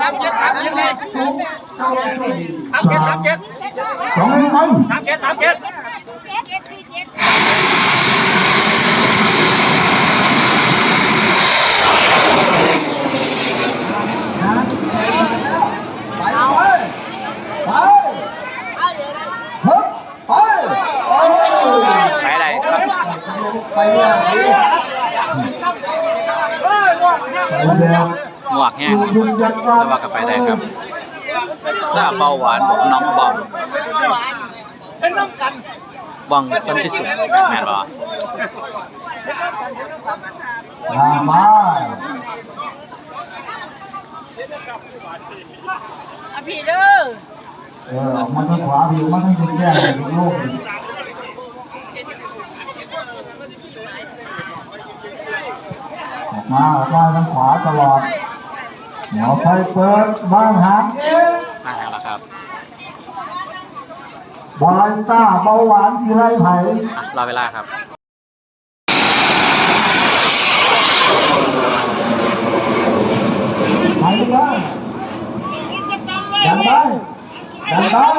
สามเจ็ดสามเจ็ดเลยสูงเจ้าโชคดีสามเจ็ดสามเจ็ดสองหนึ่งไปสามเจ็ดสามเจ็ดนะไปไปไปฮึบไปโอ้ยไปได้ครับไปอย่างนี้ไปแล้ว หมวกแห้งยืนยันว่าแต่ว่าก็ไปได้ครับถ้าเบาหวานบอกน้องบองเป็นน้ำกันบองสันติสุขแม่นบ่มามาอะพี่เด้อเออออกมาทางขวาผิวมาทางแก้เลยลูกออกมาออกมาทางขวาตลอด เดี๋ยวไฟเปิดวางหางเอ๊ะมาแล้วครับบอลต้าเบาหวานทีไรไผ่อะรอเวลาครับไผ่ได้ยังได้ยังได้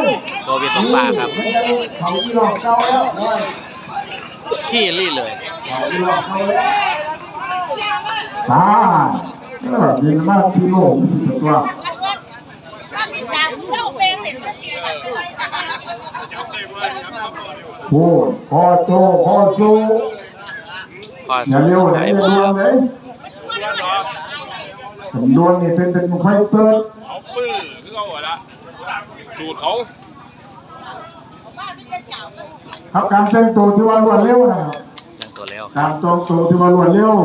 โดวิดตกปลาครับเขาอีหลอกเก่าแล้วเว้ยที่รี่เลยเขาอีหลอกเก่าแล้วตา เออยิงมากที่โลกสุดตัวถ้าพี่จ๋าผู้เช่าเพลงเห็นก็เชียร์กันด้วยโอ้พอโจพอสูอสุย่าดเร็วท้าเลยยอย่าบ่ดวงเลยผมดวงนี่เป็นเป็นไฟเปิดเอาปื้อคือเขาหัวละสูตรเขาว่าพี่จะจ๋าก็ครับการแต่งตัวที่ว่ารวดเร็วนะครับจังตัวเร็วการรับแต่งตัวที่ว่ารวดเร็ว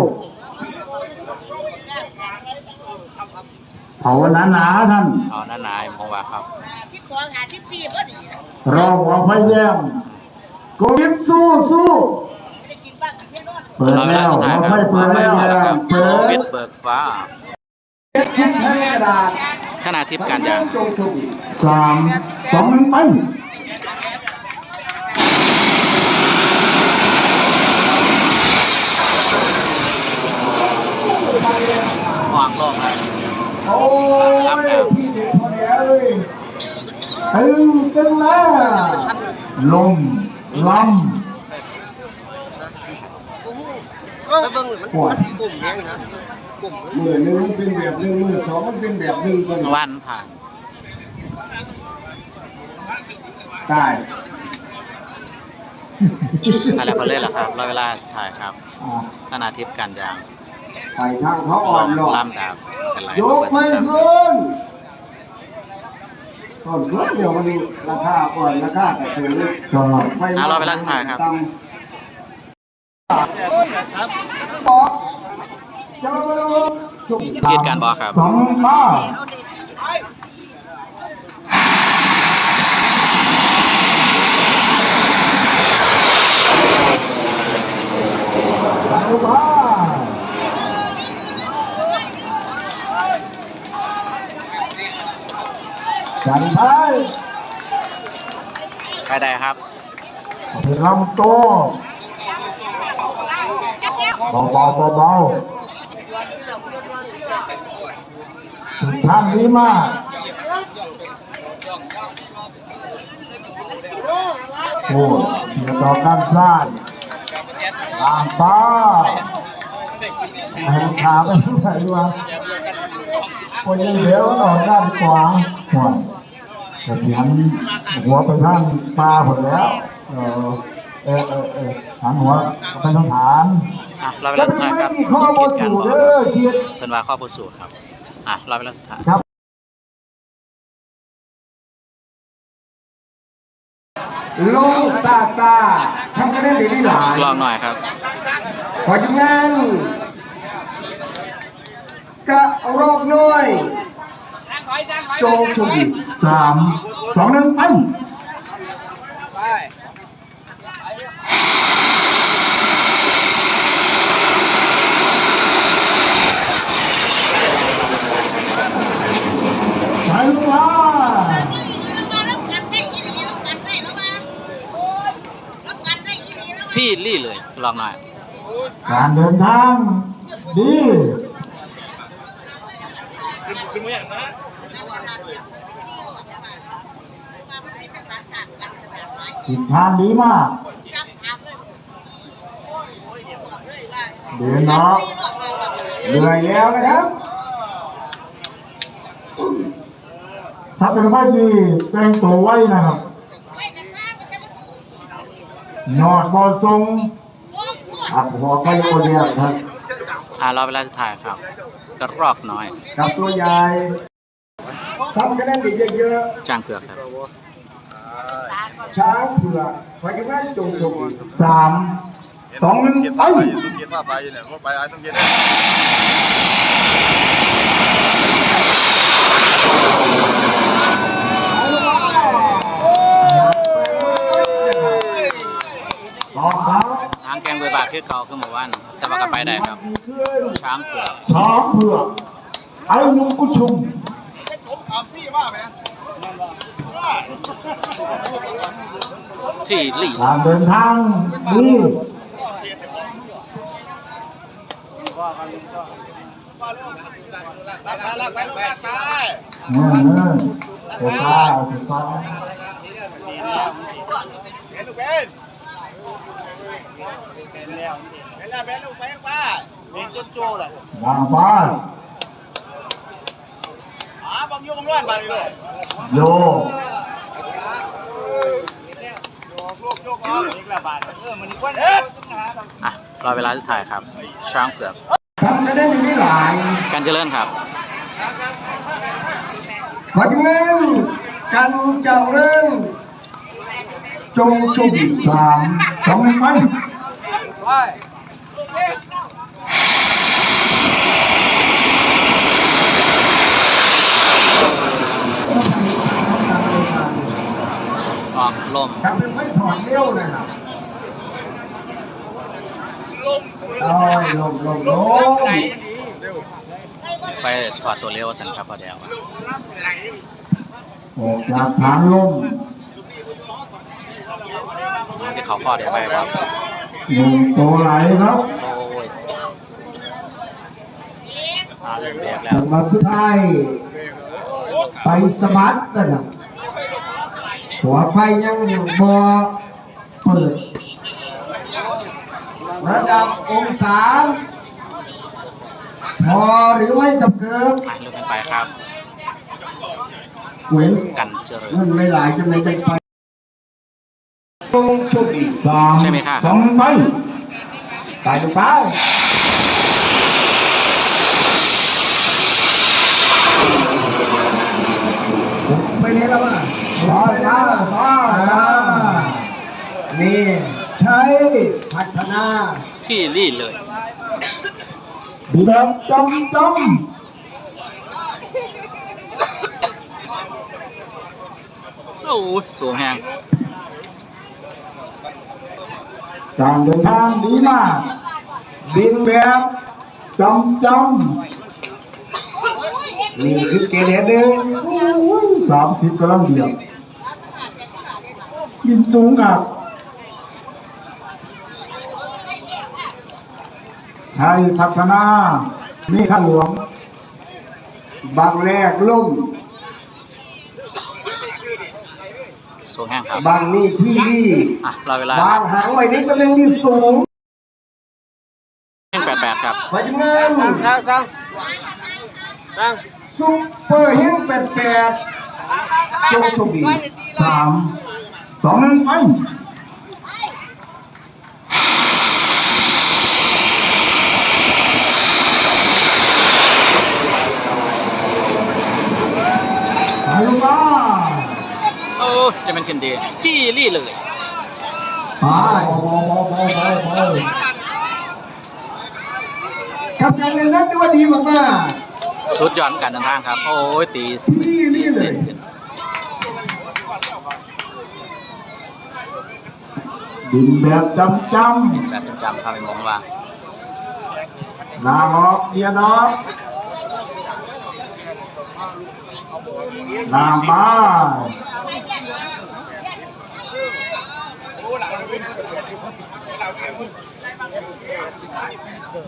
เผาหนาหนาๆท่านเอาหน้านายมองว่าครับทิศสองหาทิศสี่ก็ดีนะรอหัวไฟแย้มโกวิดสู้สู้ไม่ได้กินบ้างเพื่อนรอดเปิดรอเวแล้ลาวสุดหัท้ายวครับไฟเปิดไม่แล้วรอแล้วครับเปิโดวิดดเบิกฟ้ากระดาษขณะทิพย์การยางสามสองหนึ่งไปหวางโลกครับ โอ้ยพี่เด็กพอดีเลยตึงตึงแล้วลมลำปวดมือหนึ่งมันเป็นแบบหนึ่งมือสองมันเป็นแบบหนึ่งคนวันผ่านตายอะไรพอเล่นแล้วครับรอเวลาสุดท้ายครับอะขณะทิพย์การยาง ไปทางเขาอ่อนหรอกล่ำดาบกันไหลยกไม่ขึ้นต้นทุนเดียวมันราคาอ่อนราคากระสือไฟอะรอเวลาสุดท้ายครับบอกจะมาดูเกียรติการบอกครับสองป้าไป บ้าจันไปไปได้ครับเป็นลำโตเบาเบาเบาเบาถึงทางนี้มากโอ้เสียต่อด้านซ้ายตามป้าให้ถามไม่รู้ไหนวะ คนยังเดียวออกด้านขวาหัวแต่เสียงหัวไปทางปลาหมดแล้ว เออเออเออเออหันหัวไปทางฐานอะรอเวลาสุดท้ายครับข้อสมบเกียรทติการสูบอกเด้ครับอเกียรติเพิ่นว่าข้อผู้สูตรครับ อะรอเวลาสุดท้ายครับลงซาซาทำคะแนนได้หลายลองหน่อยครับ ขอจุงงาน กะรอกน้อย โจงชุมสามสองหนึ่งไปไปลูกว่ามาแล้วกันได้อีหลีแล้วกันได้แล้วมาที่รี่เลยลองหน่อย การเดินทาง ดี ขึ้นขึ้นไม่ยัง กระดาษเปียกที่โหลดมาว่ามันเป็นกระดาษฉากกันกระดาษไม้ทิศทางดีมาก จับถามเลยบอกเลยว่าเดินเนาะที่โหลดมาแล้วเหนื่อยแล้วนะครับถ้าเป็นไม่ดีแต่งตัวไว้นะครับไม่กระซ่ามันจะมันสูงนอดบอลทรงว่องพวดอับหัวไฟโอเดียครับอ่ารอเวลาสุดท้ายครับกระรอกน้อย กับตัวใหญ่ทำคะแนนดีเยอะจ้างเผือกครับๆ ช้างเผือกไฟกันแม่จงจงสามสองหนึ่งไปต้องเย็นผ้าไปเนี่ยว่าไปไอ้ต้องเย็นต่อครับทางแกงเบบาคือเก่าคือหมู่บ้านแต่ว่าก็ไปได้ครับ ช้างเผือกช้างเผือกไอ้นุ่มกุชุมสมถามพี่มาไหม ที่ลี่การเดินทางดีไปไปไปไปไปเงื่อนเงื่อนเดินทางเดินทางเป็นลูกเป็นเป็นแล้วเป็นลูกเป็นป้าทางบ้าอ๋อบังยูบังล้วนไปเลยโย เอ๊ะอะรอเวลาสุดท้ายครับ ช้างเผือกทำคะแนนดีหลายการเจริญครับขอเงินกันเจ้าเรื่องจงจุ่มสามสองหนึ่งไป ออก ลมทำเป็นไม่ถอดเลี้ยวนะครับลมลมลมลมลมไปถอดตัวเร็วสันครับพอเดียวออกจากฐานลมที่เขาข้อเดียวไปครับหนึ่งตัวไหลครับโอ้ยอ่าเริ่มเรียกแล้วจังหวัดสุดท้ายไปสมัครนะครับ หัวไฟยังบ่เปิด ระดับองศาพอหรือไม่กับเกิบอะลุกกันไปครับเว้นกันเจริญมันไม่หลายจังเลยจังไปลงโชคดีสามใช่ไหมครับสองหนึ่งไปตายลูกเป้าไปนี่แล้ว มั้งไปแล้วนี่ใช้พัฒนา ที่ลี่เลยดีแบบจำจโอ้ยสูงแหงการเดินทางดีมาก บินแบบจำจำนี่คือเกเรเด้งสามสิบกำลังเดียว บินสูงครับใช่พัฒนา นี่ข้าหลวง บางแรกล่มสูงแหงครับ บางนี่ที่นี่อะรอเวลาบางหางไว้นิดก็เป็นที่สูงหนึ่งแปดแปดครับไปจังเงินสั่งสั่งสั่งสั่งซุปเปอร์ฮิตแปดแปดจงโชคดีสาม สองหนึ่งไปไปลูกบ้าโอ้จะเป็นขึ้นดีที่ลี่เลยไปกับการเล่นนั้นว่าดีมากๆสุดยอดของการเดินทางครับ โอ้ยตี นี่นี่ ตี เล เส้ ย นขึ้น บินแบบจำจแบบจำๆครับไอ้มองว่าำนาออกเดียดอกนามา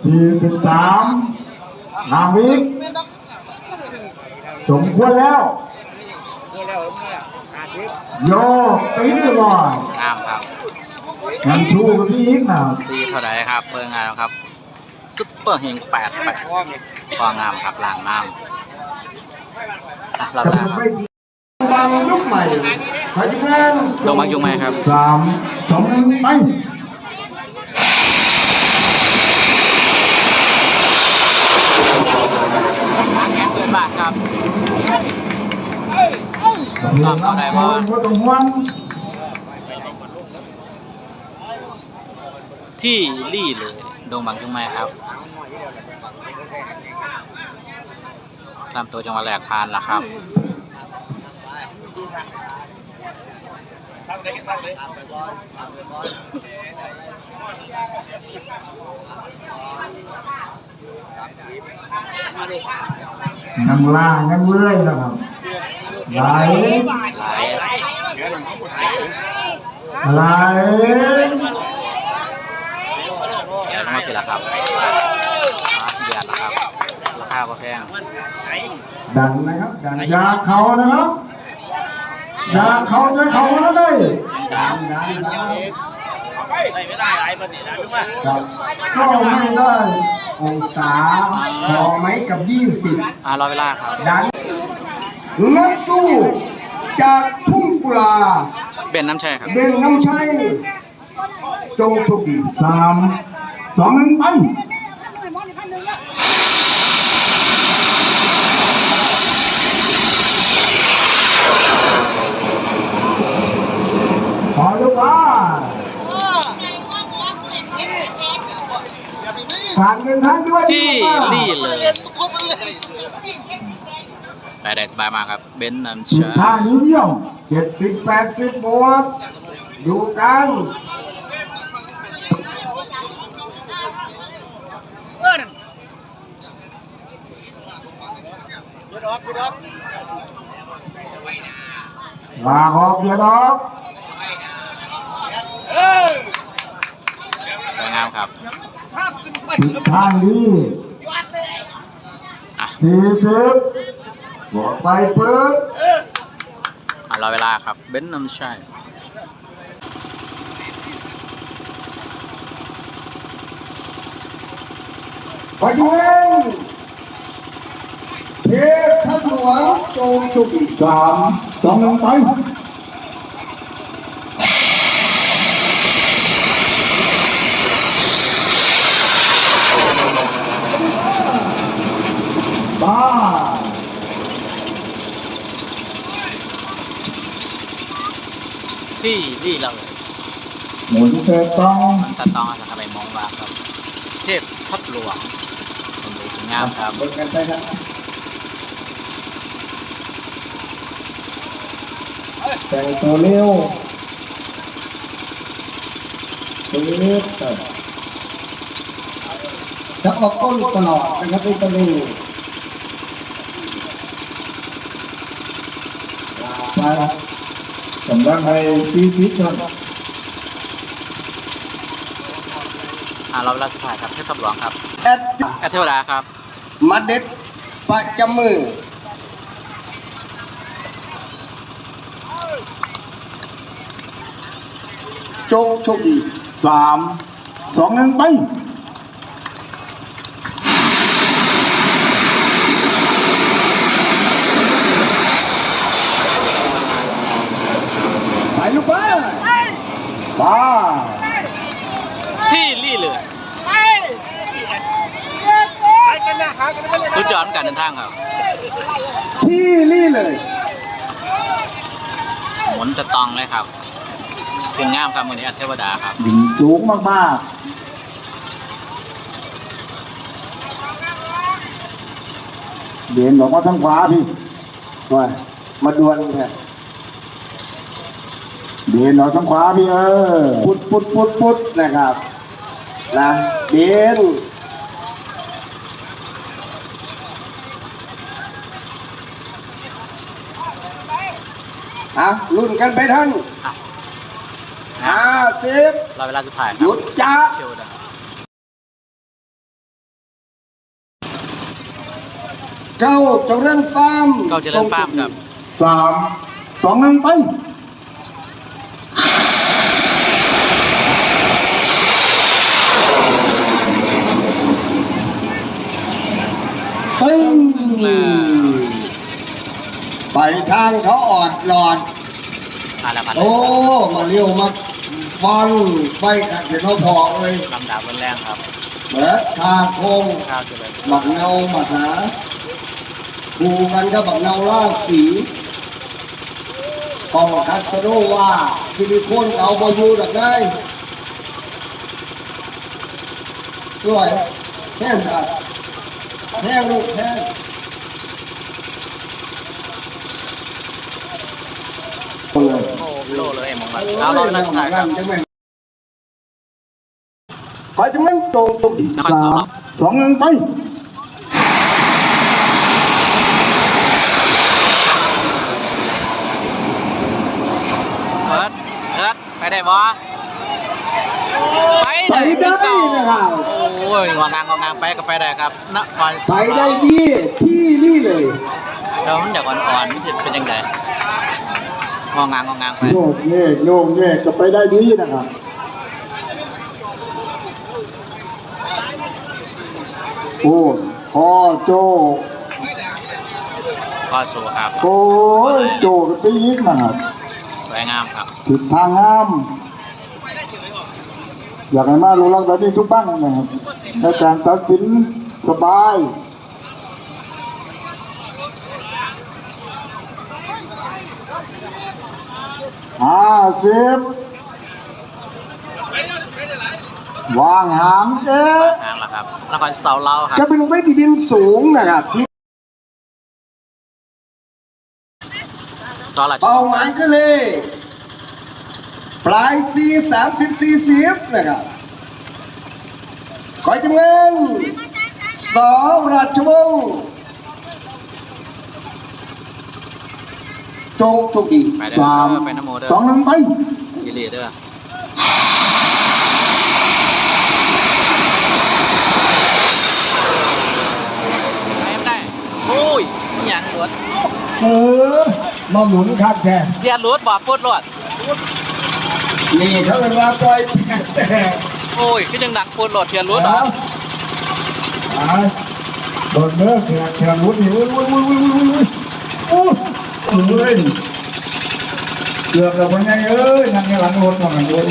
สี่สิบสามนาวิก สมควรแล้ว โยกตีนก่อน งามครับ ยังชูกับพี่อีกนะซีเท่าไหร่ครับเบิ่งงานครับซุปเปอร์เฮงแปดแปดพองามครับล่างน้ำอะรอบล่างครับบางยุคใหม่ปัจจุบันลงมาอยู่ไหมครับสามสองหนึ่งไปแกงเกินบาทครับรอบอะไรวะก็ต้องห่วง ที่ลี่เลยดงบางจุงไม้ครับ ตามตัวจังหวัดแหลกพานแล้วครับยังล่างยังเลื่อยนะครับไหลหลายไหล เดี๋ยวต้องมากินละครับอะเดือดละครับ ราคาก็แพงดันนะครับดันยาเขานะครับยาเขาจะเขาแล้วได้ดันดันดันไม่ได้หลายประเด็นนะรู้ป่ะครับก็ไม่ได้องศาพอไหมกับยี่สิบอ่ารอเวลาครับ ดันนักสู้จากทุ่งกุลา เบนน้ำแช่ครับเด่นน้ำชัยจงโชคดีสาม สองหนึ่งไปขอลูว่าฝากเงินทางด้วยที่ลี่เลยไปได้สบายมากครับ เบนน้ำสุดแช่ท้ายนิยมเจ็ดสิบแปดสิบบวกดูกัน ลาออกเดี๋ยวดอกสวยงามครับทิศทางดีอะสี่สิบบอกไปเปิดอะรอเวลาครับ เบนน้ำแช่ไปดูเอง เทพทัศหลวงโจงชุกสามสองหนึ่งไปบ้าที่ลี่เลยหมุนเธอต้องมันตัดต้องอาสาไปมองว่าครับ เทพทับหลวงเป็นดีงามครับ เบิกกันไปครับ แต่งตัวเร็วตัวเล็กจะออกก้นตลอดนะครับอิตาลีไปสำหรับให้ซีซีก่อนอะรอเวลาสุดท้ายครับเทพทับหลวงครับแอดแอตเทวดาครับมาเด็ดประจำมือ จงโชคดีสามสองหนึ่งไปไปลูกไปไปที่ลี่เลยสุดยอดของการเดินทางครับ ที่นี่เลยหมุนจะตองเลยครับ ถึงงามครับมือนี้อัตเทวดาครับยิงสูงมากๆ เดินออกมาทางขวาพี่ว่ามาดวลแค่เดินออกทางขวาพี่เออ พุดพุดพุดพุดนะครับ นะเดินอะรุ่นกันไปท่านอะ ห้าสิบรอเวลาสุดท้ายคหรับยุดจ้าเทวดากเก้าเจริญฟาร์มเก้าเจริญฟาร์มครับสามสองหนึ่งไปตึ้งไปทางเขาออดหลอดมาแล้วครับโอ้ มาเลี้ยวมา ฟันไปขัดเดี๋ยวเขาพอเลยลำดาบบนแรงครับเบิดทาโคงข้าวเจริญบักเนาบักหาคูกันกับบักเนาล่าสีปองคัสโนว่าซิลิโคนเอาบอยูดักได้ด้วยแท่นครับแท่นลูกแท่นเลย โอ้โลเลยมองกันเอาเราเล่นสุดท้ายครับขอจังนั้นตรงตรงนครสวรรค์สองหนึ่งไป เปิดเอิร์ดไปได้บ่ไปไปได้นะครับโอ้ยงองางงองางไปก็ไปได้ครับนครสวรรค์ไปได้ดีที่นี่เลยเดี๋ยวมันเดี๋ยวก่อนก่อนมันจะเป็นยังไง งองางงองางไปโยกเยกโยกเยกจะไปได้ดีนะครับโอ้พ่อโจก็สู้ครับ โอ้ยโจกันไปอีกนะครับสวยงามครับทิศทางงามอยากให้มารู้รักแบบนี้ทุกบ้านนะครับในการตัดสินสบาย ห้าสิบวางหางเอ๊ะทางแล้วครับนครเสาเล้าครับจะเป็นลงไปที่ดินสูงนะครับที่ซอลาเป้าหมายก็เลย ปลายซีสามสิบสี่สิบนะครับขอจำเงินสอราชวงศ์ จงโชคดีไปเด้อสามไปน้ำโมเด้อ สองหนึ่งไปยิลีเด้อไปไม่ได้โอ้ยอิหยังรถเออมาหมุนครับแกเดียนรถบ่พูดรถนี่เขาเรียกว่าปล่อยแพ้โอ้ยก็ยังดักพูดรถเทียนรถแล้อะวอ่าโดนเลิกเถื่อนเถื่อนรุดนี่อุ้ยอุ้ยอุ้ยอุ้ยอุ้ยอุ้ย อุ้ยเกือบแล้วคนไงเอ้ยนั่งในหลังรถมากันด้วย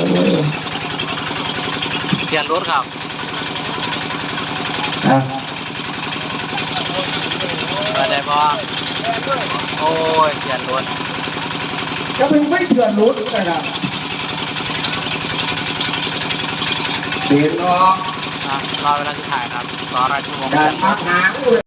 เทียนรถครับอะไปได้บ่โอ้ยเทียนรถจะเป็นไม่เถื่อนรถนะครับเห็นเนาะอะรอเวลาสุดท้ายครับรอราชวงศ์การพักหางเลย